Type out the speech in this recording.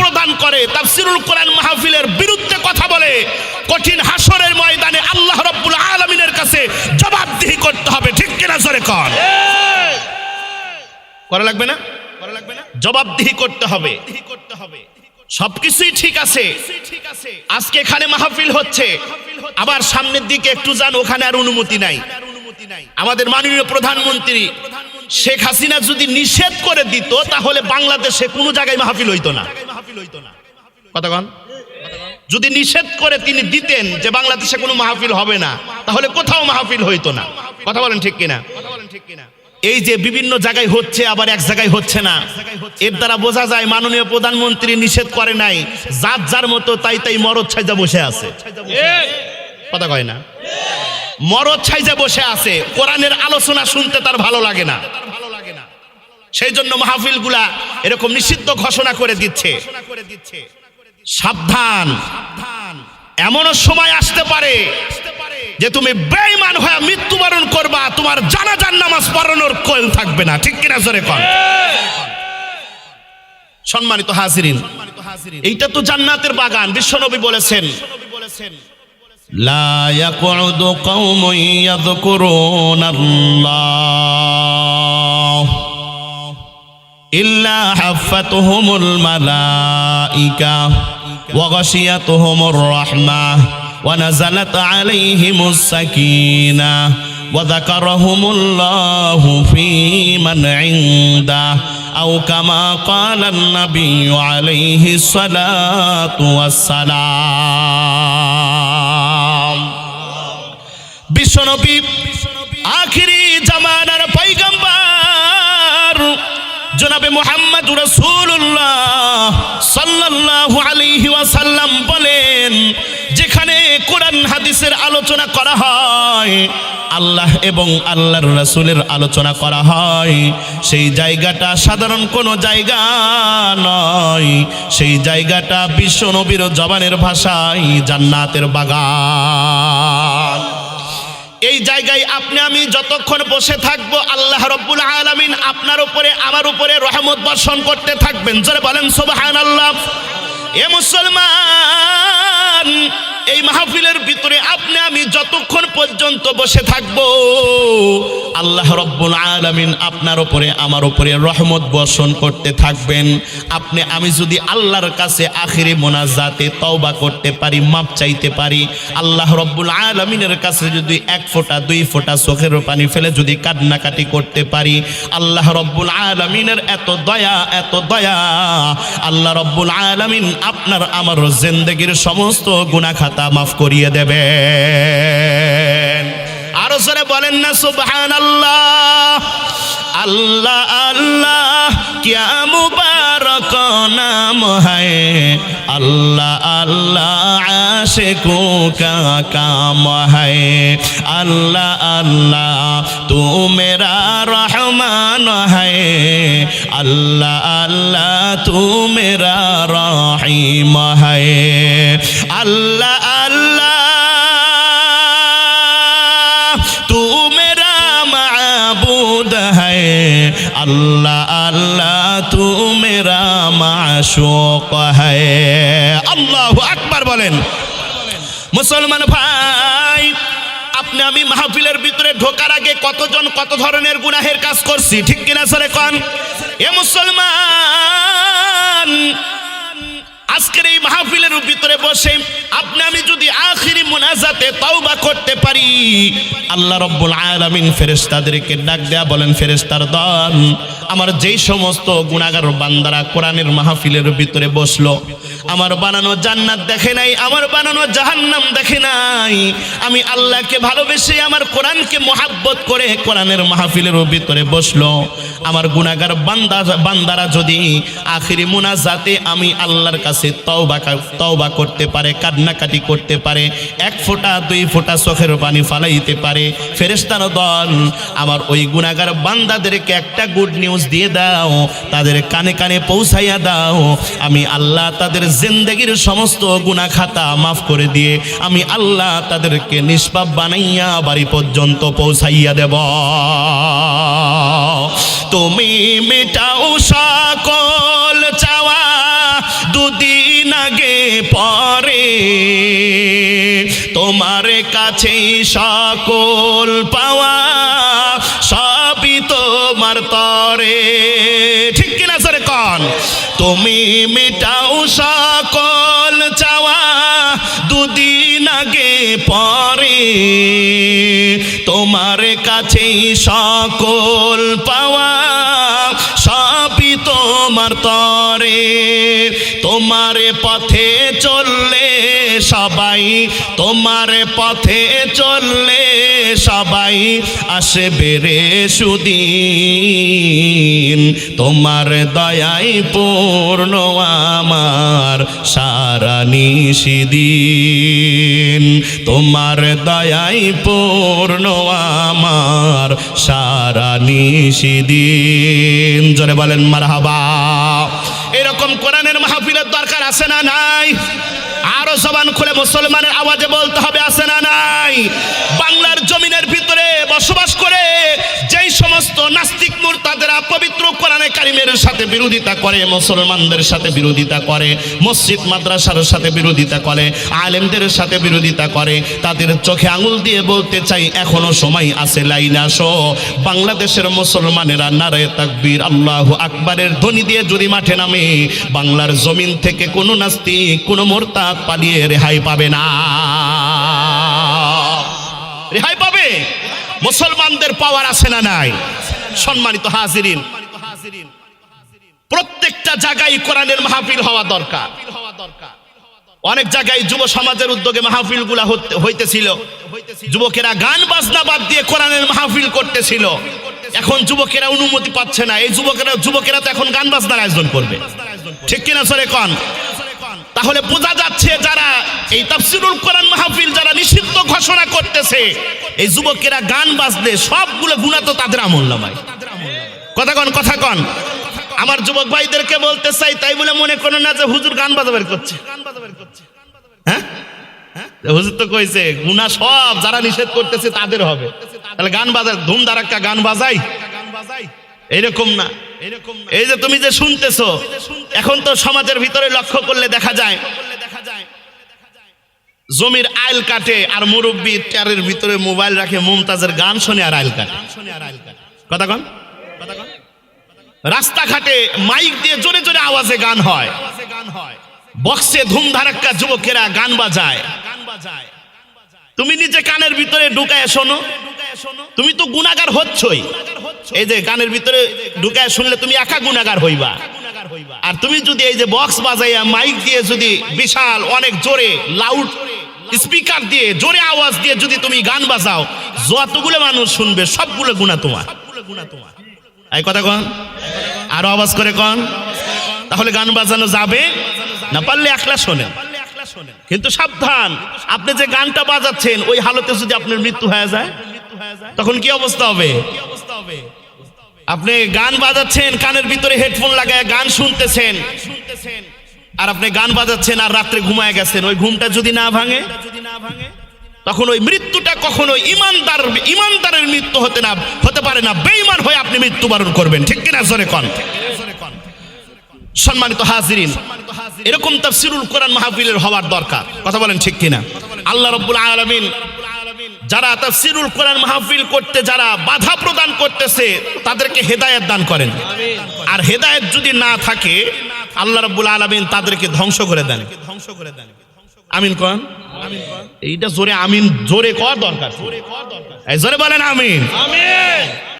প্রদান করে তাফসিরুল কোরআন মাহফিলের বিরুদ্ধে কথা বলে, কঠিন হাসরের ময়দানে আল্লাহ রব্বুল আলমিনের কাছে জবাবদিহি করতে হবে। ঠিক কিনা জোরে কর করা লাগবে না? করা লাগবে না জবাবদিহি করতে হবে করতে হবে। সবকিছুই ঠিক আছে। আজকে এখানে মাহফিল হচ্ছে। আবার সামনের দিকে একটু যান, ওখানে আর অনুমতি নাই। আমাদের মাননীয় প্রধানমন্ত্রী শেখ হাসিনা যদি নিষেধ করে দিত, তাহলে বাংলাদেশে কোনো জায়গায় মাহফিল হইতো না। কতক্ষণ? যদি নিষেধ করে তিনি দিতেন যে বাংলাদেশে কোনো মাহফিল হবে না, তাহলে কোথাও মাহফিল হইতো না। কথা বলেন ঠিক কিনা? এই যে বিভিন্ন জায়গায় হচ্ছে, আবার এক জায়গায় হচ্ছে না। এর দ্বারা বোঝা যায় মাননীয় প্রধানমন্ত্রী নিষেধ করে নাই। যার যার মতো তাই তাই মরদ ছাইজা বসে আছে। কথা কয় না? মরদ ছাইজা বসে আছে। কোরআনের আলোচনা শুনতে তার ভালো লাগে না। সেই জন্য মাহফিলগুলা এরকম নিষিদ্ধ ঘোষণা করে দিচ্ছে। সাবধান। এমনও সময় আসতে পারে যে তুমি বেঈমান হয়ে মৃত্যুবরণ করবা, তোমার জানাজার নামাজ পড়ানোর কোয়েল থাকবে না। ঠিক কিনা জোরে কন? সম্মানিত হাজিরিন, এইটা তো জান্নাতের বাগান, বিশ্বনবী বলেছেন লায়াকুদু কওমুন ইয়াযকুরুনাল্লাহ। الله إلا حفتهم الملائكة وغشيتهم الرحمة ونزلت عليهم السكينة وذكرهم الله في من عنده أو كما قال النبي عليه الصلاة والسلام বিশ্বনবী আখিরি জামানার পৈগম্বর জনাবে মোহাম্মদ রাসূলুল্লাহ সাল্লাল্লাহু আলাইহি বলেন, যেখানে কোরআন হাদিসের আলোচনা করা হয়, আল্লাহ এবং আল্লাহর রাসূলের আলোচনা করা হয়, সেই জায়গাটা সাধারণ কোনো জায়গা নয়, সেই জায়গাটা বিশ্ব নবীর জবানের ভাষায় জান্নাতের বাগান। এই জায়গায় আপনি, আমি যতক্ষণ বসে থাকব, আল্লাহ রব্বুল আলমিন আপনার উপরে, আমার উপরে রহমত বর্ষণ করতে থাকবেন। জোরে বলেন, সুবহানাল্লাহ। এ মুসলমান এই মাহফিলের ভিতরে আপনি আমি যতক্ষণ পর্যন্ত বসে থাকব, আল্লাহ রব্বুল আলামিন আপনার উপরে, আমার উপরে রহমত বর্ষণ করতে থাকবেন। আপনি, আমি যদি আল্লাহর কাছে আখিরি মোনাজাতে তওবা করতে পারি, মাপ চাইতে পারি, আল্লাহ রব্বুল আলামিনের কাছে যদি এক ফোঁটা, দুই ফোঁটা চোখের পানি ফেলে যদি কান্নাকাটি করতে পারি, আল্লাহ রব্বুল আলামিনের এত দয়া এত দয়া, আল্লাহ রব্বুল আলামিন আপনার আমার জিন্দেগির সমস্ত গুনাহ খাতা মাফ করিয়ে দেবে আরও সরে বলেন না সুবহান আল্লাহ আল্লাহ আল্লাহ কিয়া মুবারক নাম হায়। আল্লাহ আল্লাহ, আশিকো কা কাম হায়। আল্লাহ আল্লাহ, তু মেরা রহমান হায়। আল্লাহ আল্লাহ, তু মেরা तू मेरा माशूक है আল্লাহু আকবার বলেন মুসলমান ভাই আপনি আমি মাহফিলের ভিতরে ঢোকার আগে কতজন কত ধরনের গুনাহের কাজ করছি ঠিক কিনা সরে কন এ মুসলমান আজকের এই মাহফিলের ভিতরে বসে আপনি আমি যদি আখিরি মুনাজাতে তওবা করতে পারি, আল্লাহ রব্বুল আলামিন ফেরেশতাদেরকে ডাক দেয়া বলেন, ফেরেশতার দল, আমার যেই সমস্ত গুণাগার বান্দারা কোরআনের মাহফিলের ভিতরে বসল, আমার বানানো জান্নাত দেখে নাই, আমার বানানো জাহান্নাম দেখে নাই, আমি আল্লাহকে ভালোবেসে আমার কোরআনকে মোহাব্বত করে কোরআনের মাহফিলের ভিতরে বসল, আমার গুণাগার বান্দা বান্দারা যদি আখিরি মুনাজাতে আমি আল্লাহর কাছে তওবা তওবা করতে পারে, কান্নাকাটি করতে পারে, এক ফোঁটা, দুই ফোঁটা চোখের পানি ফালাইতে পারে। ফেরেস্তার দল, আমার ওই গুণাগার বান্দাদেরকে একটা গুড নিউজ দিয়ে দাও, তাদের কানে কানে পৌঁছাইয়া দাও। আমি আল্লাহ তাদের জিন্দগির সমস্ত গুণা খাতা মাফ করে দিয়ে, আমি আল্লাহ তাদেরকে নিষ্পাপ বানাইয়া বাড়ি পর্যন্ত পৌঁছাইয়া দেব। তুমি মেটাও সকল চাওয়া পরে। তোমার কাছেই সকল পাওয়া, সবই তোমার তরে। ঠিক কিনা স্যার কন? তুমি মেটাও সকল চাওয়া, দুদিন আগে পরে। তোমার কাছেই সকল পাওয়া, সবই তোমার তরে। তোমার পথে চললে সবাই, তোমার পথে চললে সবাই আসবে রে সুদিন। তোমার দয়াই পূর্ণ আমার সারা নিশিদিন। তোমার দয়াই পূর্ণ আমার সারা নিশিদিন। জোরে বলেন, মারহাবা। এরকম কোরআনের দরকার আছে না নাই? আরও জবান খুলে মুসলমানের আওয়াজে বলতে হবে, আছে না নাই? বাংলার জমিনের ভিতরে বসবাস করে সমস্ত নাস্তিক মুরতাদেরা পবিত্র কোরআনে কারিমের সাথে বিরোধিতা করে, মুসলমানদের সাথে বিরোধিতা করে, মসজিদ, মাদ্রাসার সাথে বিরোধিতা করে, আলেমদের সাথে বিরোধিতা করে, তাদের চোখে আঙুল দিয়ে বলতে চাই, এখনও সময় আছে লাইন আসো। বাংলাদেশের মুসলমানেরা নারায় তাকবীর, আল্লাহ আকবারের ধ্বনি দিয়ে যদি মাঠে নামে, বাংলার জমিন থেকে কোনো নাস্তিক, কোনো মোরতাদ পালিয়ে রেহাই পাবে না। রেহাই পাবে? মুসলমানদের পাওয়ার আছে না নাই? সম্মানিত হাজিরিন, প্রত্যেকটা জায়গায় কোরআনের মাহফিল হওয়া দরকার। অনেক জায়গায় যুব সমাজের উদ্যোগে মাহফিলগুলা হইতেছিল। যুবকেরা গান বাজনা বাদ দিয়ে কোরআনের মাহফিল করতেছিল। এখন যুবকেরা অনুমতি পাচ্ছে না। এই যুবকেরা যুবকেরা তো এখন গান বাজনার আয়োজন করবে। ঠিক কিনা সরে কন? তাহলে বোঝা যাচ্ছে যারা এই তাফসিরুল কোরআন মাহফিল যারা নিষিদ্ধ ঘোষণা করতেছে, এই যুবকেরা গান বাজলে সবগুলো গুণা তো তাদের আমল নামায়। কথা কন কথা কন। আমার যুবক ভাইদেরকে বলতে চাই, তাই বলে মনে করেন না যে হুজুর গান বাজাবের করছে। হ্যাঁ? হুজুর তো কইছে গুনা সব যারা নিষেধ করতেছে তাদের হবে। তাহলে গান বাজার ধুম ধারাক্কা গান বাজাই। এরকম না। এই যে তুমি যে শুনতেছো, এখন তো সমাজের ভিতরে লক্ষ্য করলে দেখা যায়, জমির আইল কাটে আর মুরব্বী টারের ভিতরে মোবাইল রাখে, মুমতাজের গান শুনে আর আইল কাটে। কথা কন রাস্তাঘাটে মাইক দিয়ে জোরে জোরে আওয়াজে গান হয়। বক্সে ধুম ধারাক্কা যুবকেরা গান বাজায়। তুমি নিজে কানের ভিতরে ঢুকায় শোনো। তুমি তো গুণাগার হচ্ছই। এই যে গানের ভিতরে ঢুকায় শুনলে তুমি একা গুণাগার হইবা। আর তুমি যদি এই যে বক্স বাজাইয়া মাইক দিয়ে যদি বিশাল অনেক জোরে লাউড স্পিকার দিয়ে জোরে আওয়াজ দিয়ে যদি তুমি গান বাজাও যতগুলো মানুষ শুনবে সবগুলো গুণা তোমার। এই কথা কন। আরও আওয়াজ করে কন। তাহলে গান বাজানো যাবে না পারলে একলা শোনেন। কিন্তু সাবধান। আপনি যে গানটা বাজাচ্ছেন ওই হালতে যদি আপনার মৃত্যু হয়ে যায় তখন কি অবস্থা হবে? আপনি গান বাজাচ্ছেন, কানের ভিতরে হেডফোন লাগায় গান শুনতেছেন। আর আপনি গান বাজাচ্ছেন আর রাত্রে ঘুমায় গেছেন, ওই ঘুমটা যদি না ভাঙে, তখন ওই মৃত্যুটা কখনো ইমানদার, ইমানদারের মৃত্যু হতে না, হতে পারে না। বেঈমান হয়ে আপনি মৃত্যুবরণ করবেন। ঠিক কিনা জোরে কন? সম্মানিত হাজিরিন, এরকম তাফসিরুল কোরআন মাহফিলের হওয়ার দরকার। কথা বলেন ঠিক কিনা? আল্লাহ রব্বুল আলামিন যারা তাফসিরুল কোরআন মাহফিল করতে, যারা বাধা প্রদান করতেছে, তাদেরকে হেদায়েত দান করেন। আর হেদায়েত যদি না থাকে, আল্লাহ রাব্বুল আলামিন তাদেরকে ধ্বংস করে দেন। ধ্বংস করে দেন আমিন কন? এইটা জোরে আমিন, জোরে কর দরকার। জোরে বলেন আমিন। আমিন।